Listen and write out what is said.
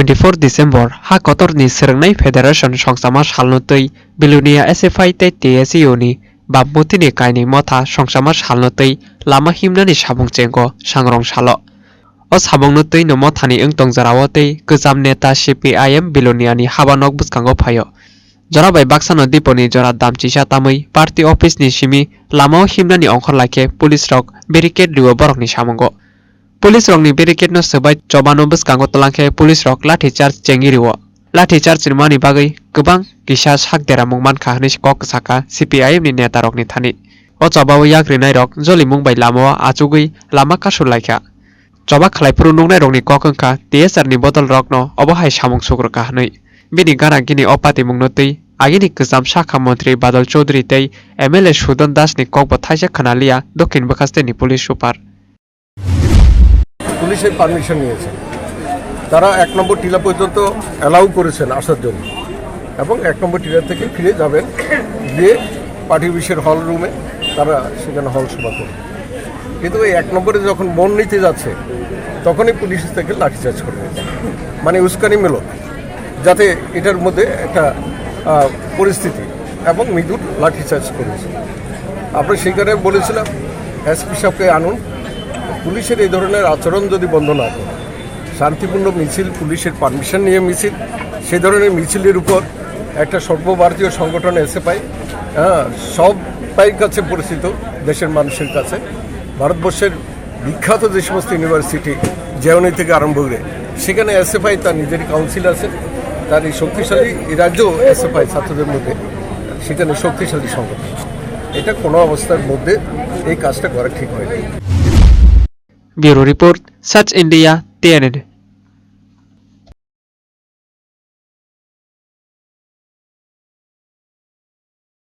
24 December ha kotorni srwngnai Federation Songsama salnutui Bilunia SFI tei TSU ni bapmutini kaini motha songsama salnutui lama himnani sabung chengo sangrong salo o sabongnutui no mothani wngtong jarao tei gojam neta CPIM Bilunia ni habanok bwskango phaio jora bai baksano diponi jora damchisa tamui party office ni simi lamao himnani ongkhor laikhe police rok barricade riwo borokni samungo police রংনি barricade no সবাই চবানো বসকাঙ্গো তলাংখে police রক lathi charge চেঙ্গিরিও lathi charge মানি বাগৈ গোबां কিসা সাকদেরা মুংমান খাহনি কক সাকা সিপিআইএম ni নেতা রকনি থানি ও চবাও ইয়াগ্রিনাই রক জলি মুংবাই লামাও আচুগৈ লামা কাসু লাইখা চবা খালাইপুরু নুংনাই রকনি কক ওংখা টিএসআর ni বদল রক no অবহাই সামুং সুগ্র কাহাनै বিনি গানা অপাতি মুংনো তৈ আগিনি গোজাম শাখা মন্ত্রী বাদল চৌধুরী তৈ MLA Sudhan Das ni kokbo থাইসা খানালিয়া দক্ষিণ বখাস্তে ni পুলিশ সুপার পুলিশের পারমিশন নিয়েছেন তারা এক নম্বর টিলা পর্যন্ত অ্যালাউ করেছেন আসার জন্য। এবং এক নম্বর টিলা থেকে ফিরে যাবেন, গিয়ে পার্টি অফিসের হল রুমে তারা সেখানে হল সভা করবে। কিন্তু এই এক নম্বরে যখন মন নিতে যাচ্ছে, তখনই পুলিশ থেকে লাঠিচার্জ করবে মানে উস্কানিমূলক যাতে এটার মধ্যে একটা পরিস্থিতি এবং মৃদুর লাঠিচার্জ করেছে। আমরা সেখানে বলেছিলাম, এসপি সাহেবকে আনুন পুলিশের এই ধরনের আচরণ যদি বন্ধ না করে, শান্তিপূর্ণ মিছিল, পুলিশের পারমিশন নিয়ে মিছিল সেই ধরনের মিছিলের উপর একটা সর্বভারতীয় সংগঠন এসে পাই হ্যাঁ সবাই কাছে পরিচিত, দেশের মানুষের কাছে। ভারতবর্ষের বিখ্যাত যে সমস্ত ইউনিভার্সিটি, জেওনি থেকে আরম্ভ করে, সেখানে এসএফআই তার নিজের কাউন্সিল আছে। তার এই শক্তিশালী রাজ্য এসএফআই ছাত্রদের মধ্যে, সেখানে শক্তিশালী সংগঠন। এটা কোনো অবস্থার মধ্যে এই কাজটা করা ঠিক হয়নি। Bureau Report Such India, TNN